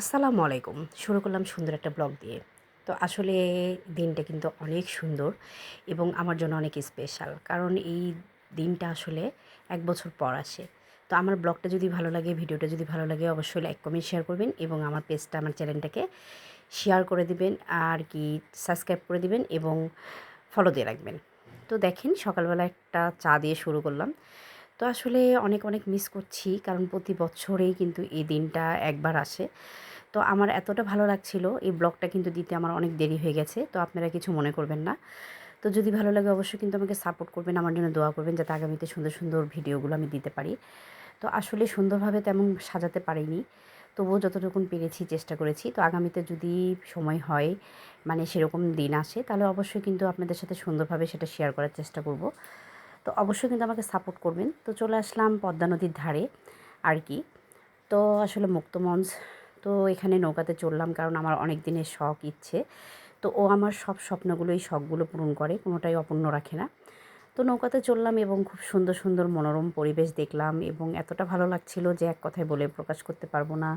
আসসালামু আলাইকুম। শুরু করলাম সুন্দর একটা ব্লগ দিয়ে। তো আসলে দিনটা কিন্তু অনেক সুন্দর এবং আমার জন্য অনেক স্পেশাল কারণ এই দিনটা আসলে এক বছর পর আসে। তো আমার ব্লগটা যদি ভালো লাগে, ভিডিওটা যদি ভালো লাগে, অবশ্যই লাইক কমেন্ট শেয়ার করবেন এবং আমার পেজটা আমার চ্যানেলটাকে শেয়ার করে দিবেন আর কি সাবস্ক্রাইব করে দিবেন এবং ফলো দিয়ে রাখবেন। তো দেখেন সকালবেলা একটা চা দিয়ে শুরু করলাম। তো আসলে অনেক অনেক মিস করছি। কারণ প্রতি বছরেই কিন্তু এই দিনটা একবার আসে। তো আমার এতটা ভালো লাগছিল। এই ব্লগটা কিন্তু দিতে আমার অনেক দেরি হয়ে গেছে। তো আপনারা কিছু মনে করবেন না। তো যদি ভালো লাগে অবশ্যই কিন্তু আমাকে সাপোর্ট করবেন। আমার জন্য দোয়া করবেন যাতে আগামীতে সুন্দর সুন্দর ভিডিওগুলো আমি দিতে পারি। তো আসলে সুন্দরভাবে তেমন সাজাতে পারিনি। তবুও যতটুকুন পেরেছি, চেষ্টা করেছি। তো আগামীতে যদি সময় হয় মানে সেরকম দিন আসে, তাহলে অবশ্যই কিন্তু আপনাদের সাথে সুন্দরভাবে সেটা শেয়ার করার চেষ্টা করব। তো অবশ্যই কিন্তু আমাকে সাপোর্ট করবেন। তো চলে আসলাম পদ্মা নদীর ধারে আর কি। তো আসলে মুক্তমঞ্চ, তো এখানে নৌকাতে চললাম কারণ আমার অনেক দিনের শখ, ইচ্ছে। তো ও আমার সব স্বপ্নগুলোই, শখগুলো পূরণ করে, কোনোটাই অপূর্ণ রাখে না। তো নৌকাতে চললাম এবং খুব সুন্দর সুন্দর মনোরম পরিবেশ দেখলাম এবং এতটা ভালো লাগছিল যে এক কথায় বলে প্রকাশ করতে পারব না।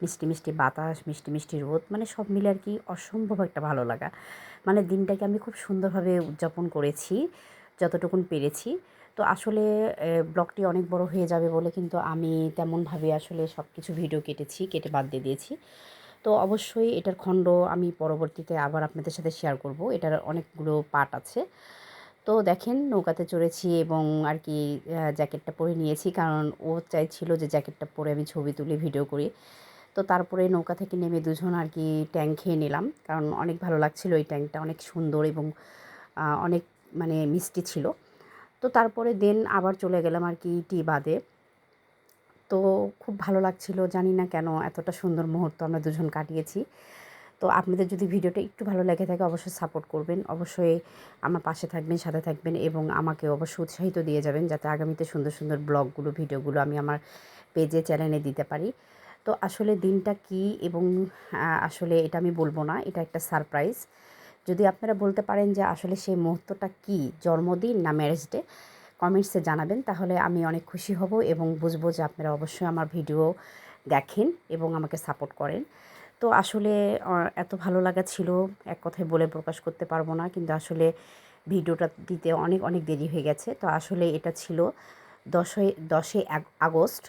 মিষ্টি মিষ্টি বাতাস, মিষ্টি মিষ্টি রোদ মানে সব মিলে আর কি অসম্ভব একটা ভালো লাগা। মানে দিনটাকে আমি খুব সুন্দরভাবে উদযাপন করেছি। যতটুকুন পেরেছি। তো আসলে ব্লগটি অনেক বড় হয়ে যাবে বলে কিন্তু আমি তেমনভাবে আসলে সব কিছু ভিডিও কেটেছি, কেটে বাদ দিয়ে দিয়েছি। তো অবশ্যই এটার খণ্ড আমি পরবর্তীতে আবার আপনাদের সাথে শেয়ার করব। এটার অনেকগুলো পার্ট আছে। তো দেখেন, নৌকাতে চড়েছি এবং আর কি জ্যাকেটটা পরে নিয়েছি কারণ ও চাইছিল যে জ্যাকেটটা পরে আমি ছবি তুলি ভিডিও করি। তো তারপরে নৌকা থেকে নেমে দুজন আর কি ট্যাঙ্ক খেয়ে নিলাম। কারণ অনেক ভালো লাগছিল ওই ট্যাঙ্কটা অনেক সুন্দর এবং অনেক মানে মিষ্টি ছিল। তো তারপরে দেন আবার চলে গেলাম আর কি টি বাদে। তো খুব ভালো লাগছিল, জানি না কেন এতটা সুন্দর মুহূর্ত আমরা দুজন কাটিয়েছি। তো আপনাদের যদি ভিডিওটা একটু ভালো লেগে থাকে অবশ্যই সাপোর্ট করবেন। অবশ্যই আমার পাশে থাকবেন, সাথে থাকবেন এবং আমাকে অবশ্যই উৎসাহিত দিয়ে যাবেন যাতে আগামীতে সুন্দর সুন্দর ব্লগগুলো, ভিডিওগুলো আমি আমার পেজে চ্যানেলে দিতে পারি। তো আসলে দিনটা কি এবং আসলে এটা আমি বলব না, এটা একটা সারপ্রাইজ যদি আপনারা বলতে পারেন যে আসলে সেই মুহূর্তটা কি, জন্মদিন না ম্যারেজ ডে কমেন্টসে জানাবেন। তাহলে আমি অনেক খুশি হব এবং বুঝব যে আপনারা অবশ্যই আমার ভিডিও দেখেন এবং আমাকে সাপোর্ট করেন। তো আসলে এত ভালো লাগা ছিল, এক কথায় বলে প্রকাশ করতে পারব না, কিন্তু আসলে ভিডিওটা দিতে অনেক অনেক দেরি হয়ে গেছে। তো আসলে এটা ছিল দশই দশই আগস্ট।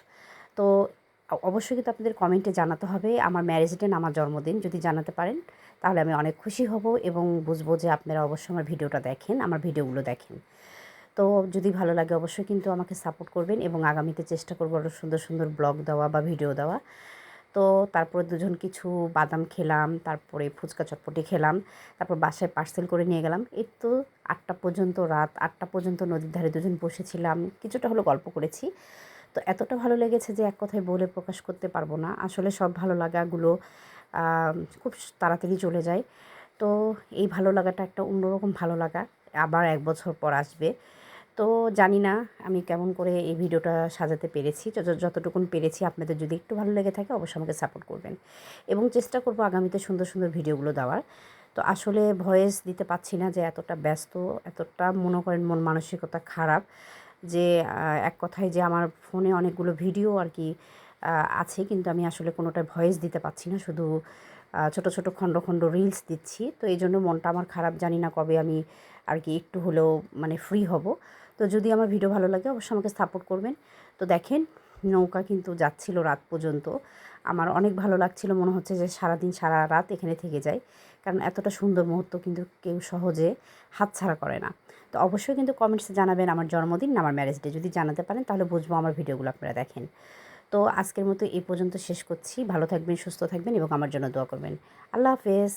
তো অবশ্যই কিন্তু আপনাদের কমেন্টে জানাতে হবে, আমার ম্যারেজ ডে আমার জন্মদিন, যদি জানাতে পারেন, তাহলে আমি অনেক খুশি হব এবং বুঝব যে আপনারা অবশ্যই আমার ভিডিওটা দেখেন, আমার ভিডিওগুলো দেখেন। তো যদি ভালো লাগে অবশ্যই কিন্তু আমাকে সাপোর্ট করবেন এবং আগামীতে চেষ্টা করব আরও সুন্দর সুন্দর ব্লগ দেওয়া বা ভিডিও দেওয়া। তো তারপরে দুজন কিছু বাদাম খেলাম, তারপরে ফুচকা চটপটি খেলাম, তারপর বাসায় পার্সেল করে নিয়ে গেলাম। এই তো আটটা পর্যন্ত রাত, আটটা পর্যন্ত নদীর ধারে দুজন বসেছিলাম, কিছুটা হলো গল্প করেছি। তো এতটা ভালো লেগেছে যে এক কথায় বলে প্রকাশ করতে পারব না। আসলে সব ভালো লাগাগুলো খুব তাড়াতাড়ি চলে যায়। তো এই ভালো লাগাটা একটা অন্যরকম ভালো লাগা, আবার এক বছর পর আসবে। তো জানি না আমি কেমন করে এই ভিডিওটা সাজাতে পেরেছি। যতটুকুন পেরেছি আপনাদের যদি একটু ভালো লেগে থাকে অবশ্যই আমাকে সাপোর্ট করবেন। এবং চেষ্টা করব আগামীতে সুন্দর সুন্দর ভিডিওগুলো দেওয়ার। তো আসলে ভয়েস দিতে পাচ্ছি না যে এতটা ব্যস্ত, এতটা মনে করেন মন মানসিকতা খারাপ। যে এক কথায় যে আমার ফোনে অনেকগুলো ভিডিও আর কি আছে, কিন্তু আমি আসলে কোনোটা ভয়েস দিতে পারছি না। শুধু ছোট ছোট, খণ্ড খণ্ড রিলস দিচ্ছি। তো এই জন্য মনটা আমার খারাপ, জানি না কবে আমি আর কি একটু হলেও মানে ফ্রি হব। তো যদি আমার ভিডিও ভালো লাগে, অবশ্যই আমাকে সাপোর্ট করবেন। তো দেখেন নৌকা কিন্তু যাচ্ছিল রাত পর্যন্ত। আমার অনেক ভালো লাগছিল, মনে হচ্ছে যে সারাদিন সারা রাত এখানে থেকে যায়। কারণ এতটা সুন্দর মুহূর্ত কিন্তু কেউ সহজে হাতছাড়া করে না। তো অবশ্যই কিন্তু কমেন্টসে জানাবেন আমার জন্মদিন না আমার ম্যারেজ ডে যদি জানাতে পারেন তাহলে বুঝব আমার ভিডিওগুলো আপনারা দেখেন। তো আজকের মতো এই পর্যন্ত শেষ করছি। ভালো থাকবেন, সুস্থ থাকবেন এবং আমার জন্য দোয়া করবেন। আল্লাহ হাফেজ।